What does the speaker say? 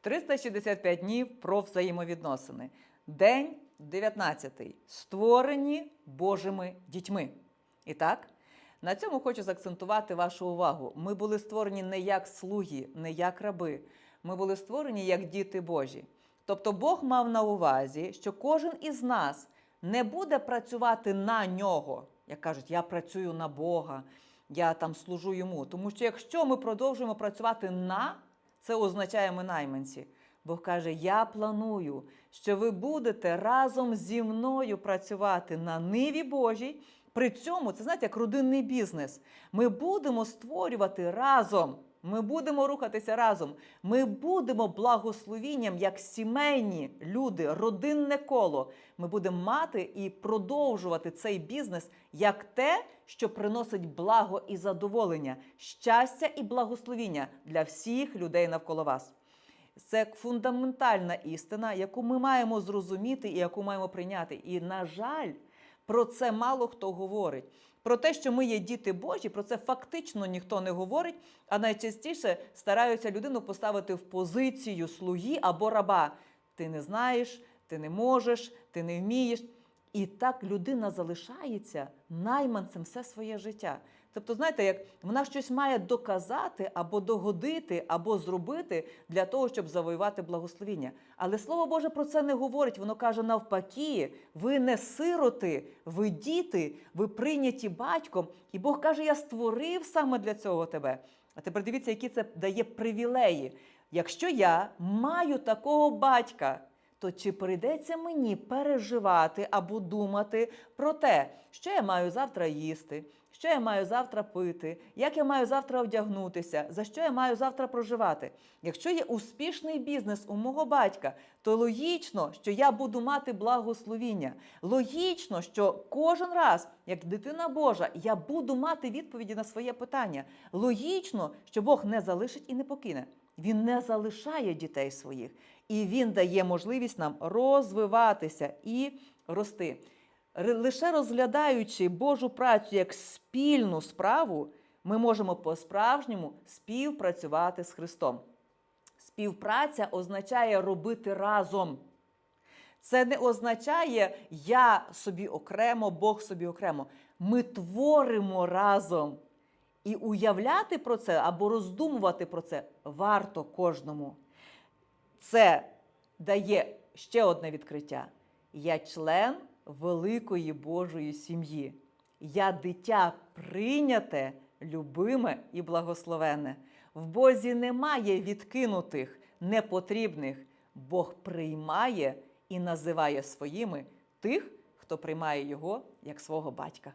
365 днів про взаємовідносини. День 19. Створені Божими дітьми. І так, на цьому хочу заакцентувати вашу увагу. Ми були створені не як слуги, не як раби. Ми були створені як діти Божі. Тобто Бог мав на увазі, що кожен із нас не буде працювати на нього. Як кажуть, я працюю на Бога, я там служу йому. Тому що якщо ми продовжуємо працювати на, це означає ми найманці. Бог каже: Я планую, що ви будете разом зі мною працювати на ниві Божій. При цьому це знаєте, як родинний бізнес. Ми будемо створювати разом. Ми будемо рухатися разом. Ми будемо благословінням як сімейні люди, родинне коло. Ми будемо мати і продовжувати цей бізнес як те, що приносить благо і задоволення, щастя і благословіння для всіх людей навколо вас. Це фундаментальна істина, яку ми маємо зрозуміти і яку маємо прийняти. І, на жаль, про це мало хто говорить. Про те, що ми є діти Божі, про це фактично ніхто не говорить, а найчастіше стараються людину поставити в позицію слуги або раба. Ти не знаєш, ти не можеш, ти не вмієш. І так людина залишається найманцем все своє життя. Тобто, знаєте, як вона щось має доказати або догодити, або зробити для того, щоб завоювати благословіння. Але Слово Боже про це не говорить. Воно каже навпаки: ви не сироти, ви діти, ви прийняті батьком. І Бог каже: Я створив саме для цього тебе. А тепер дивіться, які це дає привілеї. Якщо я маю такого батька, то чи прийдеться мені переживати або думати про те, що я маю завтра їсти, що я маю завтра пити, як я маю завтра одягнутися, за що я маю завтра проживати? Якщо є успішний бізнес у мого батька, то логічно, що я буду мати благословіння. Логічно, що кожен раз, як дитина Божа, я буду мати відповіді на своє питання. Логічно, що Бог не залишить і не покине. Він не залишає дітей своїх, і він дає можливість нам розвиватися і рости. Лише розглядаючи Божу працю як спільну справу, ми можемо по-справжньому співпрацювати з Христом. Співпраця означає робити разом. Це не означає я собі окремо, Бог собі окремо. Ми творимо разом. І уявляти про це або роздумувати про це варто кожному. Це дає ще одне відкриття. Я член великої Божої сім'ї. Я дитя прийняте, любиме і благословенне. В Бозі немає відкинутих, непотрібних. Бог приймає і називає своїми тих, хто приймає його як свого батька.